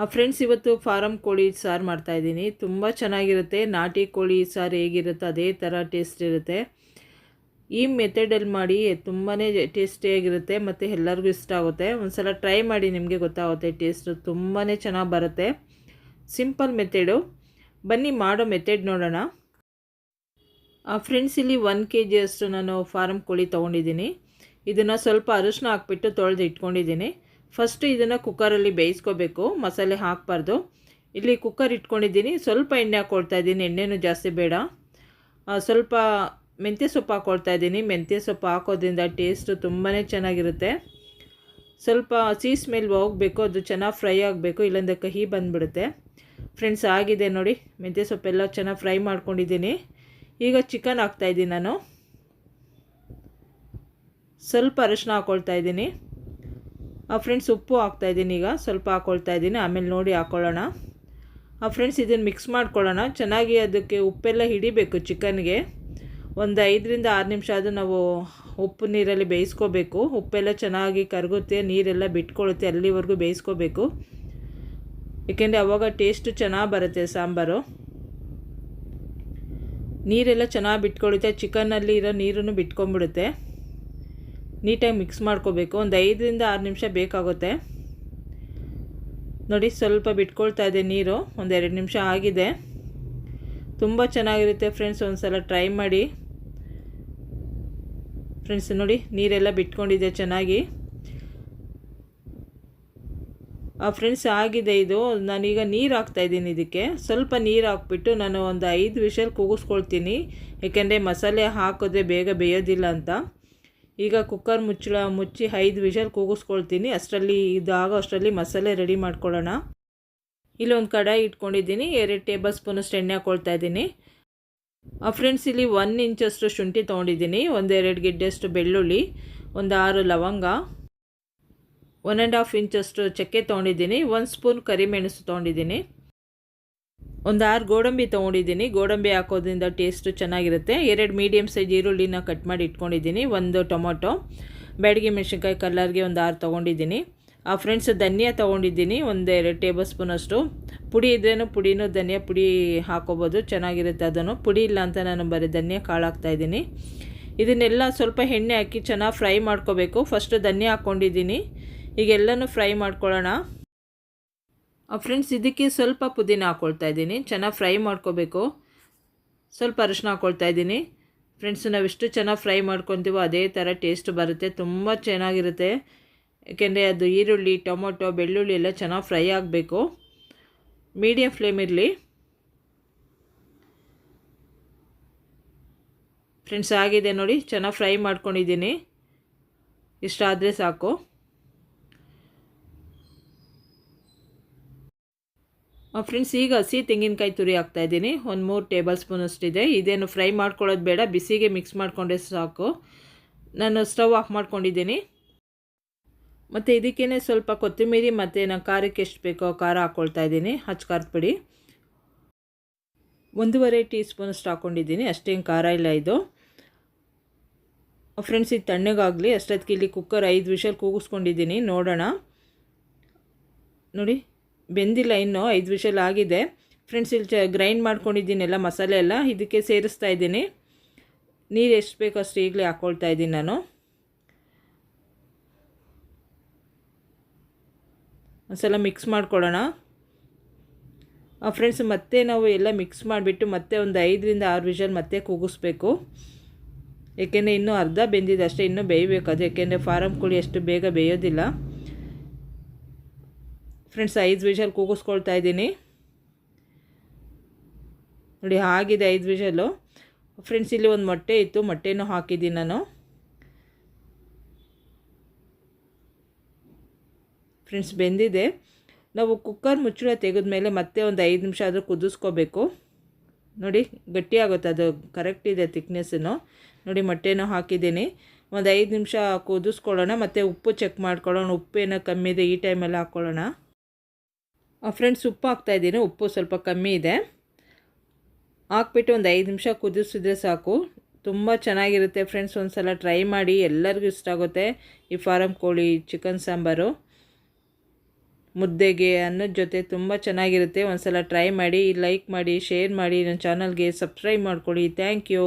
ಆ ಫ್ರೆಂಡ್ಸ್ ಇವತ್ತು ಫಾರಮ್ ಕೋಳಿ ಸಾರು ಮಾಡ್ತಾಯಿದ್ದೀನಿ ತುಂಬ ಚೆನ್ನಾಗಿರುತ್ತೆ. ನಾಟಿ ಕೋಳಿ ಸಾರು ಹೇಗಿರುತ್ತೆ ಅದೇ ಥರ ಟೇಸ್ಟ್ ಇರುತ್ತೆ. ಈ ಮೆಥಡಲ್ಲಿ ಮಾಡಿ ತುಂಬಾ ಟೇಸ್ಟಿಯಾಗಿರುತ್ತೆ ಮತ್ತು ಎಲ್ಲರಿಗೂ ಇಷ್ಟ ಆಗುತ್ತೆ. ಒಂದು ಸಲ ಟ್ರೈ ಮಾಡಿ ನಿಮಗೆ ಗೊತ್ತಾಗುತ್ತೆ ಟೇಸ್ಟು ತುಂಬಾ ಚೆನ್ನಾಗಿ ಬರುತ್ತೆ. ಸಿಂಪಲ್ ಮೆಥಡು ಬನ್ನಿ ಮಾಡೋ ಮೆಥಡ್ ನೋಡೋಣ. ಫ್ರೆಂಡ್ಸ್ ಇಲ್ಲಿ ಒನ್ ಕೆ ಜಿಯಷ್ಟು ನಾನು ಫಾರಮ್ ಕೋಳಿ ತೊಗೊಂಡಿದ್ದೀನಿ. ಇದನ್ನು ಸ್ವಲ್ಪ ಅರಿಶಿನ ಹಾಕ್ಬಿಟ್ಟು ತೊಳೆದು ಇಟ್ಕೊಂಡಿದ್ದೀನಿ. ಫಸ್ಟು ಇದನ್ನು ಕುಕ್ಕರಲ್ಲಿ ಬೇಯಿಸ್ಕೋಬೇಕು. ಮಸಾಲೆ ಹಾಕಬಾರ್ದು. ಇಲ್ಲಿ ಕುಕ್ಕರ್ ಇಟ್ಕೊಂಡಿದ್ದೀನಿ. ಸ್ವಲ್ಪ ಎಣ್ಣೆ ಹಾಕ್ಕೊಳ್ತಾ ಇದ್ದೀನಿ. ಎಣ್ಣೆನೂ ಜಾಸ್ತಿ ಬೇಡ. ಸ್ವಲ್ಪ ಮೆಂತ್ಯ ಸೊಪ್ಪು ಹಾಕ್ಕೊಳ್ತಾ ಇದ್ದೀನಿ. ಮೆಂತ್ಯ ಸೊಪ್ಪು ಹಾಕೋದ್ರಿಂದ ಟೇಸ್ಟು ತುಂಬಾ ಚೆನ್ನಾಗಿರುತ್ತೆ. ಸ್ವಲ್ಪ ಹಸಿ ಸ್ಮೆಲ್ ಹೋಗಬೇಕು. ಅದು ಚೆನ್ನಾಗಿ ಫ್ರೈ ಆಗಬೇಕು. ಇಲ್ಲಾಂದರೆ ಕಹಿ ಬಂದುಬಿಡುತ್ತೆ. ಫ್ರೆಂಡ್ಸ್ ಆಗಿದೆ ನೋಡಿ. ಮೆಂತ್ಯ ಸೊಪ್ಪೆಲ್ಲ ಚೆನ್ನಾಗಿ ಫ್ರೈ ಮಾಡ್ಕೊಂಡಿದ್ದೀನಿ. ಈಗ ಚಿಕನ್ ಹಾಕ್ತಾಯಿದ್ದೀನಿ ನಾನು. ಸ್ವಲ್ಪ ಅರಶಿನ ಹಾಕ್ಕೊಳ್ತಾ ಇದ್ದೀನಿ. ಫ್ರೆಂಡ್ಸ್ ಉಪ್ಪು ಹಾಕ್ತಾಯಿದ್ದೀನಿ ಈಗ. ಸ್ವಲ್ಪ ಹಾಕ್ಕೊಳ್ತಾ ಇದ್ದೀನಿ. ಆಮೇಲೆ ನೋಡಿ ಹಾಕ್ಕೊಳ್ಳೋಣ ಆ ಫ್ರೆಂಡ್ಸ್ ಇದನ್ನು ಮಿಕ್ಸ್ ಮಾಡ್ಕೊಳ್ಳೋಣ. ಚೆನ್ನಾಗಿ ಅದಕ್ಕೆ ಉಪ್ಪೆಲ್ಲ ಹಿಡಿಬೇಕು ಚಿಕನ್ಗೆ. ಒಂದು ಐದರಿಂದ ಆರು ನಿಮಿಷ ಅದು ನಾವು ಉಪ್ಪು ನೀರಲ್ಲಿ ಬೇಯಿಸ್ಕೋಬೇಕು. ಉಪ್ಪೆಲ್ಲ ಚೆನ್ನಾಗಿ ಕರಗುತ್ತೆ. ನೀರೆಲ್ಲ ಬಿಟ್ಕೊಳ್ಳುತ್ತೆ ಅಲ್ಲಿವರೆಗೂ ಬೇಯಿಸ್ಕೋಬೇಕು. ಏಕೆಂದರೆ ಅವಾಗ ಟೇಸ್ಟು ಚೆನ್ನಾಗಿ ಬರುತ್ತೆ ಸಾಂಬಾರು. ನೀರೆಲ್ಲ ಚೆನ್ನಾಗಿ ಬಿಟ್ಕೊಳ್ಳುತ್ತೆ ಚಿಕನ್ನಲ್ಲಿ ಇರೋ ನೀರನ್ನು ಬಿಟ್ಕೊಂಡ್ಬಿಡುತ್ತೆ. ನೀಟಾಗಿ ಮಿಕ್ಸ್ ಮಾಡ್ಕೋಬೇಕು. ಒಂದು ಐದರಿಂದ ಆರು ನಿಮಿಷ ಬೇಕಾಗುತ್ತೆ. ನೋಡಿ, ಸ್ವಲ್ಪ ಬಿಟ್ಕೊಳ್ತಾ ಇದೆ ನೀರು. ಒಂದು ಎರಡು ನಿಮಿಷ ಆಗಿದೆ. ತುಂಬ ಚೆನ್ನಾಗಿರುತ್ತೆ ಫ್ರೆಂಡ್ಸ್ ಒಂದು ಸಲ ಟ್ರೈ ಮಾಡಿ. ಫ್ರೆಂಡ್ಸ್, ನೋಡಿ, ನೀರೆಲ್ಲ ಬಿಟ್ಕೊಂಡಿದೆ ಚೆನ್ನಾಗಿ. ಫ್ರೆಂಡ್ಸ್, ಆಗಿದೆ ಇದು. ನಾನೀಗ ನೀರು ಹಾಕ್ತಾಯಿದ್ದೀನಿ ಇದಕ್ಕೆ. ಸ್ವಲ್ಪ ನೀರು ಹಾಕ್ಬಿಟ್ಟು ನಾನು ಒಂದು ಐದು ವಿಷಲ್ ಕೂಗಿಸ್ಕೊಳ್ತೀನಿ. ಏಕೆಂದರೆ ಮಸಾಲೆ ಹಾಕಿದ್ರೆ ಬೇಗ ಬೇಯೋದಿಲ್ಲ ಅಂತ. ಈಗ ಕುಕ್ಕರ್ ಮುಚ್ಚಳ, ಮುಚ್ಚಿ ಐದು ವಿಷಲ್ ಕೂಗಿಸ್ಕೊಳ್ತೀನಿ. ಅಷ್ಟರಲ್ಲಿ ಇದಾಗೋ ಅಷ್ಟರಲ್ಲಿ ಮಸಾಲೆ ರೆಡಿ ಮಾಡ್ಕೊಳ್ಳೋಣ. ಇಲ್ಲೊಂದು ಕಡಾಯಿ ಇಟ್ಕೊಂಡಿದ್ದೀನಿ. ಎರಡು ಟೇಬಲ್ ಸ್ಪೂನಷ್ಟು ಎಣ್ಣೆ ಹಾಕ್ಕೊಳ್ತಾ ಇದ್ದೀನಿ. ಆ ಫ್ರೆಂಡ್ಸ್ ಇಲ್ಲಿ ಒನ್ ಇಂಚಷ್ಟು ಶುಂಠಿ ತೊಗೊಂಡಿದ್ದೀನಿ. ಒಂದೆರಡು ಗಿಡ್ಡೆಷ್ಟು ಬೆಳ್ಳುಳ್ಳಿ, ಒಂದು ಆರು ಲವಂಗ ಒನ್ ಆ್ಯಂಡ್ ಹಾಫ್ ಇಂಚಷ್ಟು ಚಕ್ಕೆ ತೊಗೊಂಡಿದ್ದೀನಿ. ಒಂದು ಸ್ಪೂನ್ ಕರಿಮೆಣಸು ತೊಗೊಂಡಿದ್ದೀನಿ. ಒಂದು ಆರು ಗೋಡಂಬಿ ತೊಗೊಂಡಿದ್ದೀನಿ. ಗೋಡಂಬಿ ಹಾಕೋದ್ರಿಂದ ಟೇಸ್ಟು ಚೆನ್ನಾಗಿರುತ್ತೆ. ಎರಡು ಮೀಡಿಯಮ್ ಸೈಜ್ ಈರುಳ್ಳಿನ ಕಟ್ ಮಾಡಿ ಇಟ್ಕೊಂಡಿದ್ದೀನಿ. ಒಂದು ಟೊಮೊಟೊ, ಬ್ಯಾಡಗಿ ಮೆಣಸಿನ್ಕಾಯಿ ಕಲ್ಲರ್ಗೆ ಒಂದು ಆರು ತೊಗೊಂಡಿದ್ದೀನಿ. ಆ ಫ್ರೆಂಡ್ಸ್ ಧನಿಯಾ ತೊಗೊಂಡಿದ್ದೀನಿ. ಒಂದು ಎರಡು ಟೇಬಲ್ ಸ್ಪೂನಷ್ಟು ಪುಡಿ ಇದ್ರೇನು ಪುಡಿನೂ ಧನಿಯಾ ಪುಡಿ ಹಾಕೋಬೋದು. ಚೆನ್ನಾಗಿರುತ್ತೆ ಅದನ್ನು. ಪುಡಿ ಇಲ್ಲ ಅಂತ ನಾನು ಬರೀ ಧನಿಯಾ ಕಾಳು ಹಾಕ್ತಾಯಿದ್ದೀನಿ ಇದನ್ನೆಲ್ಲ ಸ್ವಲ್ಪ ಎಣ್ಣೆ ಹಾಕಿ ಚೆನ್ನಾಗಿ ಫ್ರೈ ಮಾಡ್ಕೋಬೇಕು. ಫಸ್ಟು ಧನಿಯಾ ಹಾಕ್ಕೊಂಡಿದ್ದೀನಿ ಈಗೆಲ್ಲನೂ ಫ್ರೈ ಮಾಡ್ಕೊಳ್ಳೋಣ. ಫ್ರೆಂಡ್ಸ್ ಇದಕ್ಕೆ ಸ್ವಲ್ಪ ಪುದೀನ ಹಾಕ್ಕೊಳ್ತಾ ಇದ್ದೀನಿ. ಚೆನ್ನಾಗಿ ಫ್ರೈ ಮಾಡ್ಕೋಬೇಕು. ಸ್ವಲ್ಪ ಅರಿಶಿನ ಹಾಕ್ಕೊಳ್ತಾ ಇದ್ದೀನಿ. ಫ್ರೆಂಡ್ಸ್ ನಾವು ಎಷ್ಟು ಚೆನ್ನಾಗಿ ಫ್ರೈ ಮಾಡ್ಕೊತೀವೋ ಅದೇ ಥರ ಟೇಸ್ಟ್ ಬರುತ್ತೆ. ತುಂಬ ಚೆನ್ನಾಗಿರುತ್ತೆ. ಏಕೆಂದರೆ ಅದು ಈರುಳ್ಳಿ, ಟೊಮೊಟೊ, ಬೆಳ್ಳುಳ್ಳಿ ಎಲ್ಲ ಚೆನ್ನಾಗಿ ಫ್ರೈ ಆಗಬೇಕು. ಮೀಡಿಯಮ್ ಫ್ಲೇಮ್ ಇರಲಿ. ಫ್ರೆಂಡ್ಸ್ ಆಗಿದೆ ನೋಡಿ. ಚೆನ್ನಾಗಿ ಫ್ರೈ ಮಾಡ್ಕೊಂಡಿದ್ದೀನಿ. ಇಷ್ಟಾದರೆ ಸಾಕು. ಫ್ರೆಂಡ್ಸ್ ಈಗ ಹಸಿ ತೆಂಗಿನಕಾಯಿ ತುರಿ ಹಾಕ್ತಾಯಿದ್ದೀನಿ ಒಂದು ಮೂರು ಟೇಬಲ್ ಸ್ಪೂನ್ ಅಷ್ಟಿದೆ. ಇದೇನು ಫ್ರೈ ಮಾಡ್ಕೊಳ್ಳೋದು ಬೇಡ. ಬಿಸಿಗೆ ಮಿಕ್ಸ್ ಮಾಡಿಕೊಂಡ್ರೆ ಸಾಕು. ನಾನು ಸ್ಟವ್ ಆಫ್ ಮಾಡ್ಕೊಂಡಿದ್ದೀನಿ. ಮತ್ತು ಇದಕ್ಕೇ ಸ್ವಲ್ಪ ಕೊತ್ತಂಬರಿ ಮತ್ತು ನಾನು ಖಾರಕ್ಕೆ ಎಷ್ಟು ಬೇಕೋ ಖಾರ ಹಾಕ್ಕೊಳ್ತಾ ಇದ್ದೀನಿ. ಹಚ್ಚ ಖಾರದ ಪುಡಿ. ಒಂದೂವರೆ ಟೀ ಸ್ಪೂನಷ್ಟು ಹಾಕ್ಕೊಂಡಿದ್ದೀನಿ ಅಷ್ಟೇನು ಖಾರ ಇಲ್ಲ ಇದು. ಫ್ರೆಂಡ್ಸ್ ಇದು ತಣ್ಣಗಾಗಲಿ. ಅಷ್ಟೊತ್ತಿಗೆ ಇಲ್ಲಿ ಕುಕ್ಕರ್ ಐದು ವಿಷಲ್ ಕೂಗಿಸ್ಕೊಂಡಿದ್ದೀನಿ. ನೋಡೋಣ. ನೋಡಿ. ಬೆಂದಿಲ್ಲ ಇನ್ನೂ, ಐದು ವಿಷಲ್ ಆಗಿದೆ. ಫ್ರೆಂಡ್ಸ್ ಇಲ್ಲಿ ಚ ಗ್ರೈಂಡ್ ಮಾಡ್ಕೊಂಡಿದ್ದೀನೆಲ್ಲ, ಮಸಾಲೆ ಎಲ್ಲ, ಇದಕ್ಕೆ ಸೇರಿಸ್ತಾ ಇದ್ದೀನಿ. ನೀರು ಎಷ್ಟು ಬೇಕೋ ಅಷ್ಟು ಈಗಲೇ ಹಾಕ್ಕೊಳ್ತಾ ಇದ್ದೀನಿ ನಾನು. ಒಂದ್ಸಲ ಮಿಕ್ಸ್ ಮಾಡ್ಕೊಳ್ಳೋಣ. ಫ್ರೆಂಡ್ಸ್ ಮತ್ತೆ ನಾವು ಎಲ್ಲ ಮಿಕ್ಸ್ ಮಾಡಿಬಿಟ್ಟು ಮತ್ತೆ ಒಂದು ಐದರಿಂದ ಆರು ವಿಷಲ್ ಮತ್ತೆ ಕೂಗಿಸ್ಬೇಕು. ಏಕೆಂದರೆ ಇನ್ನೂ ಅರ್ಧ ಬೆಂದಿದೆ ಅಷ್ಟೇ, ಇನ್ನೂ ಬೇಯಬೇಕು. ಅದು ಏಕೆಂದರೆ ಫಾರಮ್ ಕೋಳಿ ಅಷ್ಟು ಬೇಗ ಬೇಯೋದಿಲ್ಲ. ಫ್ರೆಂಡ್ಸ್ ಐದು ವಿಷಲ್ ಕೂಗಿಸ್ಕೊಳ್ತಾ ಇದ್ದೀನಿ. ನೋಡಿ ಆಗಿದೆ ಐದು ವಿಷಲು ಫ್ರೆಂಡ್ಸ್ ಇಲ್ಲಿ ಒಂದು ಮೊಟ್ಟೆ ಇತ್ತು. ಮೊಟ್ಟೆನೂ ಹಾಕಿದ್ದೀನಿ ನಾನು. ಫ್ರೆಂಡ್ಸ್ ಬೆಂದಿದೆ. ನಾವು ಕುಕ್ಕರ್ ಮುಚ್ಚಳ ತೆಗೆದ ಮೇಲೆ ಮತ್ತೆ ಒಂದು ಐದು ನಿಮಿಷ ಆದರೂ ಕುದಿಸ್ಕೋಬೇಕು. ನೋಡಿ, ಗಟ್ಟಿಯಾಗುತ್ತೆ ಅದು. ಕರೆಕ್ಟ್ ಇದೆ ತಿಕ್ನೆಸ್ಸನ್ನು ನೋಡಿ, ಮೊಟ್ಟೆನೂ ಹಾಕಿದ್ದೀನಿ. ಒಂದು ಐದು ನಿಮಿಷ ಕುದಿಸ್ಕೊಳ್ಳೋಣ. ಮತ್ತು ಉಪ್ಪು ಚೆಕ್ ಮಾಡ್ಕೊಳ್ಳೋಣ. ಉಪ್ಪೇನೋ ಕಮ್ಮಿ ಇದೆ, ಈ ಟೈಮಲ್ಲಿ ಹಾಕ್ಕೊಳ್ಳೋಣ ಫ್ರೆಂಡ್ಸ್, ಉಪ್ಪು ಹಾಕ್ತಾಯಿದ್ದೀನಿ ಉಪ್ಪು ಸ್ವಲ್ಪ ಕಮ್ಮಿ ಇದೆ. ಹಾಕ್ಬಿಟ್ಟು ಒಂದು ಐದು ನಿಮಿಷ ಕುದಿಸಿದ್ರೆ ಸಾಕು. ತುಂಬ ಚೆನ್ನಾಗಿರುತ್ತೆ ಫ್ರೆಂಡ್ಸ್ ಒಂದು ಸಲ ಟ್ರೈ ಮಾಡಿ. ಎಲ್ಲರಿಗೂ ಇಷ್ಟ ಆಗುತ್ತೆ ಈ ಫಾರಮ್ ಕೋಳಿ ಚಿಕನ್ ಸಾಂಬಾರು. ಮುದ್ದೆಗೆ, ಅನ್ನದ ಜೊತೆ ತುಂಬ ಚೆನ್ನಾಗಿರುತ್ತೆ. ಒಂದು ಸಲ ಟ್ರೈ ಮಾಡಿ, ಲೈಕ್ ಮಾಡಿ, ಶೇರ್ ಮಾಡಿ. ನನ್ನ ಚಾನಲ್ಗೆ ಸಬ್ಸ್ಕ್ರೈಬ್ ಮಾಡ್ಕೊಳ್ಳಿ. Thank you.